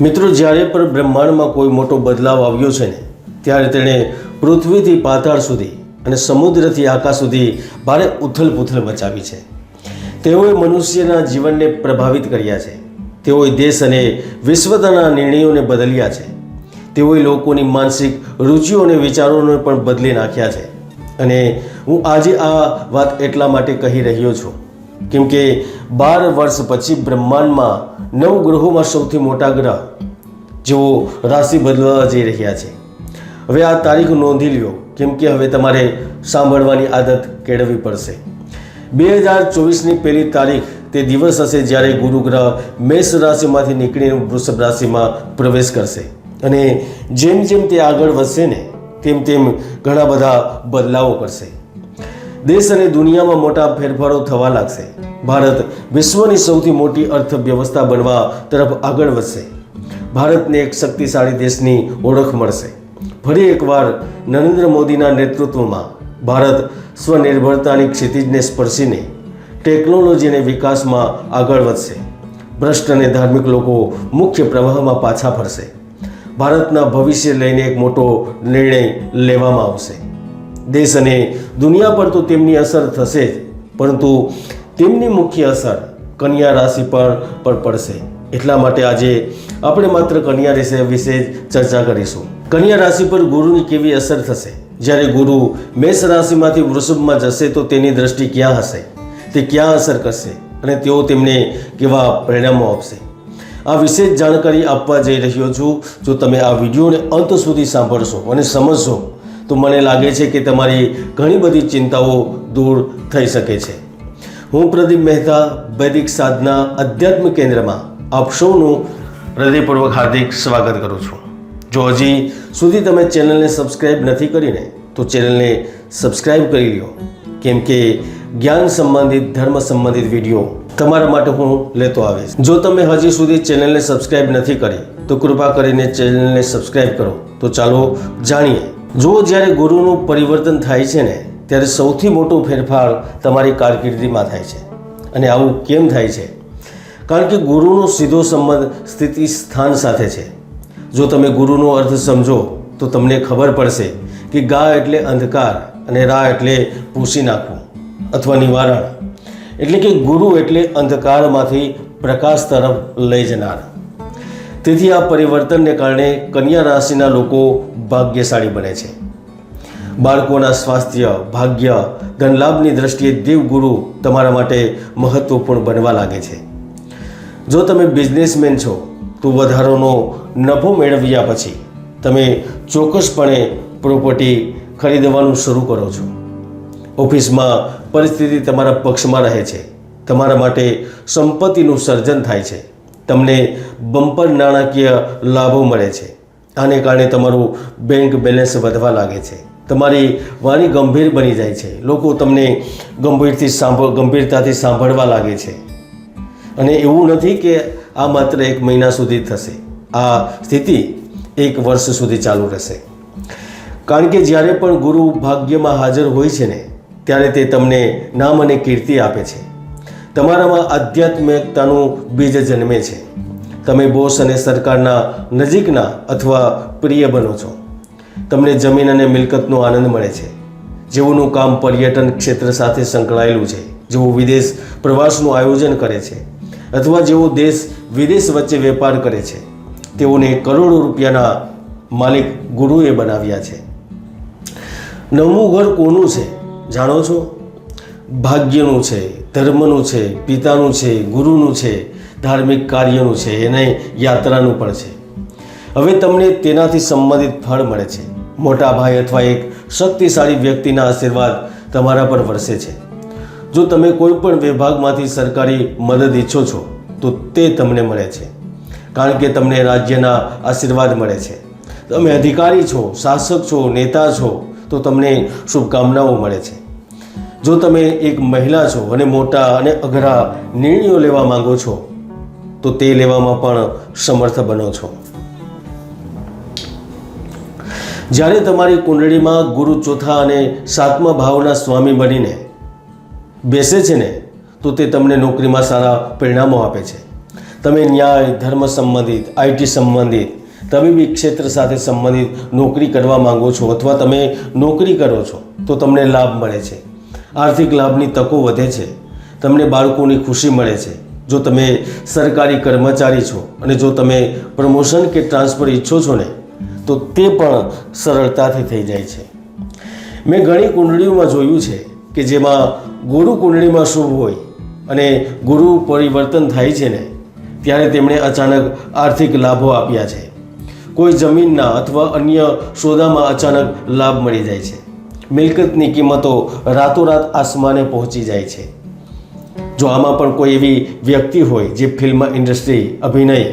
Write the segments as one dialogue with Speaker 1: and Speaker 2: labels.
Speaker 1: મિત્રો, જ્યારે પણ બ્રહ્માંડમાં કોઈ મોટો બદલાવ આવ્યો છે ને, ત્યારે તેણે પૃથ્વીથી પાતાળ સુધી અને સમુદ્રથી આકાશ સુધી ભારે ઉથલ મચાવી છે. તેઓએ મનુષ્યના જીવનને પ્રભાવિત કર્યા છે. તેઓએ દેશ અને વિશ્વના નિર્ણયોને બદલ્યા છે. તેઓએ લોકોની માનસિક રુચિઓ અને વિચારોને પણ બદલી નાખ્યા છે. અને હું આજે આ વાત એટલા માટે કહી રહ્યો છું, કેમ કે બાર વર્ષ પછી બ્રહ્માંડમાં નવ ગ્રહોમાં સૌથી મોટા ગ્રહ જેઓ રાશિ બદલવા જઈ રહ્યા છે. હવે આ તારીખ નોંધી લ્યો, કેમ કે હવે તમારે સાંભળવાની આદત કેળવવી પડશે. બે હજાર ચોવીસની પહેલી તારીખ તે દિવસ હશે જ્યારે ગુરુ ગ્રહ મેષ રાશિમાંથી નીકળીને વૃષભ રાશિમાં પ્રવેશ કરશે. અને જેમ જેમ તે આગળ વધશે ને, તેમ તેમ ઘણા બધા બદલાવો કરશે. દેશ અને દુનિયામાં મોટા ફેરફારો થવા લાગશે. ભારત વિશ્વની સૌથી મોટી અર્થવ્યવસ્થા બનવા તરફ આગળ વધશે. ભારતને એક શક્તિશાળી દેશની ઓળખ મળશે. ફરી એકવાર નરેન્દ્ર મોદીના નેતૃત્વમાં ભારત સ્વનિર્ભરતાની ક્ષિતિજને સ્પર્શીને ટેકનોલોજીને વિકાસમાં આગળ વધશે. ભ્રષ્ટ અને ધાર્મિક લોકો મુખ્ય પ્રવાહમાં પાછા ફરશે. ભારતના ભવિષ્ય લઈને એક મોટો નિર્ણય લેવામાં આવશે. દેશ અને દુનિયા પર તો તેમની અસર થશે જ, પરંતુ તેમની મુખ્ય અસર કન્યા રાશિ પર પણ પડશે. એટલા માટે આજે આપણે માત્ર કન્યા રાશિ વિશે ચર્ચા કરીશું. કન્યા રાશિ પર ગુરુની કેવી અસર થશે? જ્યારે ગુરુ મેષ રાશિમાંથી વૃષભમાં જશે તો તેની દ્રષ્ટિ ક્યાં હશે? તે ક્યાં અસર કરશે? અને તેઓ તેમને કેવા પરિણામો આપશે? આ વિશેષ જાણકારી આપવા જઈ રહ્યો છું. જો તમે આ વિડીયોને અંત સુધી સાંભળશો અને સમજશો, તો મને લાગે છે કે તમારી ઘણી બધી ચિંતાઓ દૂર થઈ શકે છે. હું પ્રદીપ મહેતા, વૈદિક સાધના અધ્યાત્મ કેન્દ્રમાં આપ સૌનું હૃદયપૂર્વક હાર્દિક સ્વાગત કરું છું. જો હજી સુધી તમે ચેનલને સબસ્ક્રાઈબ નથી કરીને, તો ચેનલને સબસ્ક્રાઈબ કરી લો કેમ કે જ્ઞાન સંબંધિત, ધર્મ સંબંધિત વીડિયો તમારા માટે હું લેતો આવીશ. જો તમે હજી સુધી ચેનલને સબસ્ક્રાઈબ નથી કરી, તો કૃપા કરીને ચેનલને સબસ્ક્રાઈબ કરો. તો ચાલો જાણીએ. જો જ્યારે ગુરુનું પરિવર્તન થાય છે ને ત્યારે સૌથી મોટો ફેરફાર તમારી કારકિર્દીમાં થાય છે અને આવું કેમ થાય છે? કારણ કે ગુરુનો સીધો સંબંધ સ્થિતિ સ્થાન સાથે છે. જો તમે ગુરુનો અર્થ સમજો, તો તમને ખબર પડશે કે ગા એટલે અંધકાર અને રા એટલે પૂસી નાખવું અથવા નિવારણ. એટલે કે ગુરુ એટલે અંધકારમાંથી પ્રકાશ તરફ લઈ જનાર. તેથી આ પરિવર્તનને કારણે કન્યા રાશિના લોકો ભાગ્યશાળી બને છે. બાળકોના સ્વાસ્થ્ય, ભાગ્ય, ધનલાભની દ્રષ્ટિએ દેવગુરુ તમારા માટે મહત્વપૂર્ણ બનવા લાગે છે. જો તમે બિઝનેસમેન છો, તો વધારોનો નફો મેળવ્યા પછી તમે ચોક્કસપણે પ્રોપર્ટી ખરીદવાનું શરૂ કરો છો. ઓફિસમાં પરિસ્થિતિ તમારા પક્ષમાં રહે છે. તમારા માટે સંપત્તિનું સર્જન થાય છે. તમને બમ્પર નાણાકીય લાભો મળે છે. આને કારણે તમારું બેંક બેલેન્સ વધવા લાગે છે. તમારી વાણી ગંભીર બની જાય છે. લોકો તમને ગંભીરથી સાંભળ, ગંભીરતાથી સાંભળવા લાગે છે. અને એવું નથી કે આ માત્ર એક મહિના સુધી થશે. આ સ્થિતિ એક વર્ષ સુધી ચાલુ રહેશે. કારણ કે જ્યારે પણ ગુરુ ભાગ્યમાં હાજર હોય છે ને, ત્યારે તે તમને નામ અને કીર્તિ આપે છે. તમારામાં આધ્યાત્મિકતાનું બીજ જન્મે છે. તમે બોસ અને સરકારના નજીકના અથવા પ્રિય બનો છો. તમને જમીન અને મિલકતનો આનંદ મળે છે. જેઓનું કામ પર્યટન ક્ષેત્ર સાથે સંકળાયેલું છે, જેઓ વિદેશ પ્રવાસનું આયોજન કરે છે, અથવા જેઓ દેશ વિદેશ વચ્ચે વેપાર કરે છે, તેઓને કરોડો રૂપિયાના માલિક ગુરુએ બનાવ્યા છે. નવમું ઘર કોનું છે, જાણો છો? ભાગ્યનું છે, ધર્મનું છે, પિતાનું છે, ગુરુનું છે, ધાર્મિક કાર્યનું છે, એને યાત્રાનું પણ છે. હવે તમને તેનાથી સંબંધિત ફળ મળે છે. મોટા ભાઈ અથવા એક શક્તિશાળી વ્યક્તિના આશીર્વાદ તમારા પર વરસે છે. જો તમે કોઈ પણ વિભાગમાંથી સરકારી મદદ ઈચ્છો છો, તો તે તમને મળે છે. કારણ કે તમને રાજ્યના આશીર્વાદ મળે છે. તમે અધિકારી છો, શાસક છો, નેતા છો, તો તમને શુભકામનાઓ મળે છે. જો તમે એક મહિલા છો અને મોટા અને અઘરા નિર્ણયો લેવા માંગો છો, તો તે લેવામાં પણ સમર્થ બનો છો. જ્યારે તમારી કુંડળીમાં ગુરુ ચોથા અને સાતમા ભાવના સ્વામી બનીને બેસે છે ને, તો તે તમને નોકરીમાં સારા પરિણામો આપે છે. તમે ન્યાય, ધર્મ સંબંધિત આઈટી સંબંધિત, તબીબી ક્ષેત્ર સાથે સંબંધિત નોકરી કરવા માંગો છો અથવા તમે નોકરી કરો છો, તો તમને લાભ મળે છે. આર્થિક લાભની તકો વધે છે. તમને બાળકોની ખુશી મળે છે. જો તમે સરકારી કર્મચારી છો અને જો તમે પ્રમોશન કે ટ્રાન્સફર ઈચ્છો છો ને તો તે પણ સરળતાથી થઈ જાય છે. મેં ઘણી કુંડળીઓમાં જોયું છે કે જેમાં ગુરુ કુંડળીમાં શુભ હોય અને ગુરુ પરિવર્તન થાય છે ને, ત્યારે તેમણે અચાનક આર્થિક લાભો આપ્યા છે. કોઈ જમીનના અથવા અન્ય સોદામાં અચાનક લાભ મળી જાય છે. મિલકતની કિંમતો રાતોરાત આસમાને પહોંચી જાય છે. જો આમાં પણ કોઈ એવી વ્યક્તિ હોય જે ફિલ્મ ઇન્ડસ્ટ્રી, અભિનય,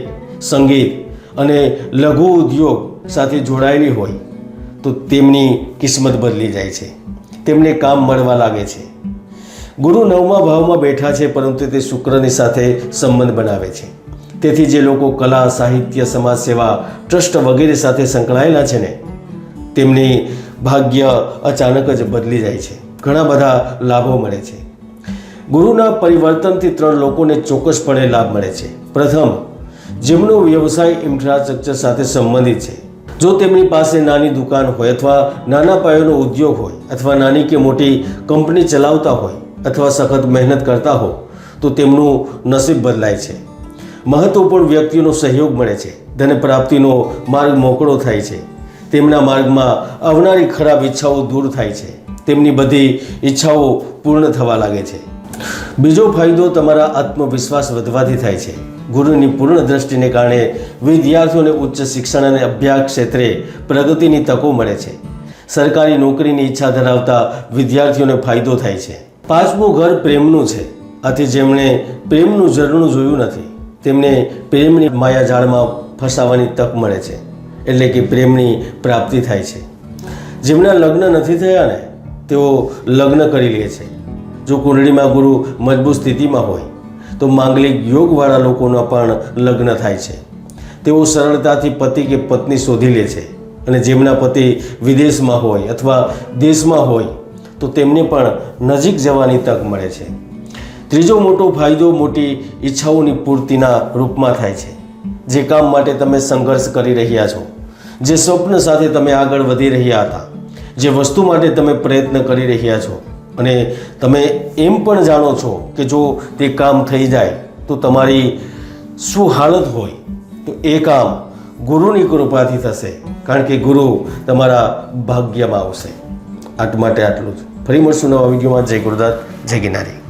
Speaker 1: સંગીત અને લઘુ ઉદ્યોગ સાથે જોડાયેલી હોય, તો તેમની કિસ્મત બદલી જાય છે. તેમને કામ મળવા લાગે છે. ગુરુ નવમા ભાવમાં બેઠા છે, પરંતુ તે શુક્રની સાથે સંબંધ બનાવે છે. તેથી જે લોકો કલા, સાહિત્ય સમાજ સેવા ટ્રસ્ટ વગેરે સાથે સંકળાયેલા છે ને, તેમની ભાગ્ય અચાનક જ બદલી જાય છે. ઘણા બધા લાભો મળે છે. ગુરુના પરિવર્તનથી ત્રણ લોકોને ચોક્કસપણે લાભ મળે છે. પ્રથમ, જેમનો વ્યવસાય ઇન્ફ્રાસ્ટ્રક્ચર સાથે સંબંધિત છે. જો તેમની પાસે નાની દુકાન હોય અથવા નાના પાયાનો ઉદ્યોગ હોય અથવા નાની કે મોટી કંપની ચલાવતા હોય અથવા સખત મહેનત કરતા હો, તો તેમનું નસીબ બદલાય છે. મહત્વપૂર્ણ વ્યક્તિઓનો સહયોગ મળે છે ધન પ્રાપ્તિનો માર્ગ મોકળો થાય છે. તેમના માર્ગમાં આવનારી ખરાબ ઈચ્છાઓ દૂર થાય છે. તેમની બધી ઈચ્છાઓ પૂર્ણ થવા લાગે છે. બીજો ફાયદો તમારા આત્મવિશ્વાસ વધવાથી થાય છે. ગુરુની પૂર્ણ દ્રષ્ટિને કારણે વિદ્યાર્થીઓને ઉચ્ચ શિક્ષણ અને અભ્યાસ ક્ષેત્રે પ્રગતિની તકો મળે છે. સરકારી નોકરીની ઈચ્છા ધરાવતા વિદ્યાર્થીઓને ફાયદો થાય છે. પાંચમું ઘર પ્રેમનું છે. આથી જેમણે પ્રેમનું ઝરણું જોયું નથી, તેમને પ્રેમની માયાજાળમાં ફસાવાની તક મળે છે. એટલે કે પ્રેમની પ્રાપ્તિ થાય છે. જેમના લગ્ન નથી થયા ને, તેઓ લગ્ન કરી લે છે. જો કુંડળીમાં ગુરુ મજબૂત સ્થિતિમાં હોય તો માંગલિક યોગવાળા લોકોના પણ લગ્ન થાય છે. તેઓ સરળતાથી પતિ કે પત્ની શોધી લે છે અને જેમના પતિ વિદેશમાં હોય અથવા દેશમાં હોય તો તેમને પણ નજીક જવાની તક મળે છે. ત્રીજો મોટો ફાયદો મોટી ઈચ્છાઓની પૂર્તિના રૂપમાં થાય છે. જે કામ માટે તમે સંઘર્ષ કરી રહ્યા છો, જે સ્વપ્ન સાથે તમે આગળ વધી રહ્યા હતા, જે વસ્તુ માટે તમે પ્રયત્ન કરી રહ્યા છો અને તમે એમ પણ જાણો છો કે જો તે કામ થઈ જાય તો તમારી શું હાલત હોય, તો એ કામ ગુરુની કૃપાથી થશે, કારણ કે ગુરુ તમારા ભાગ્યમાં આવશે. આટ માટે આટલું જ. ફરી મળશું નવા વિડીયોમાં. જય ગુરુદાસ જય ગિરનારી.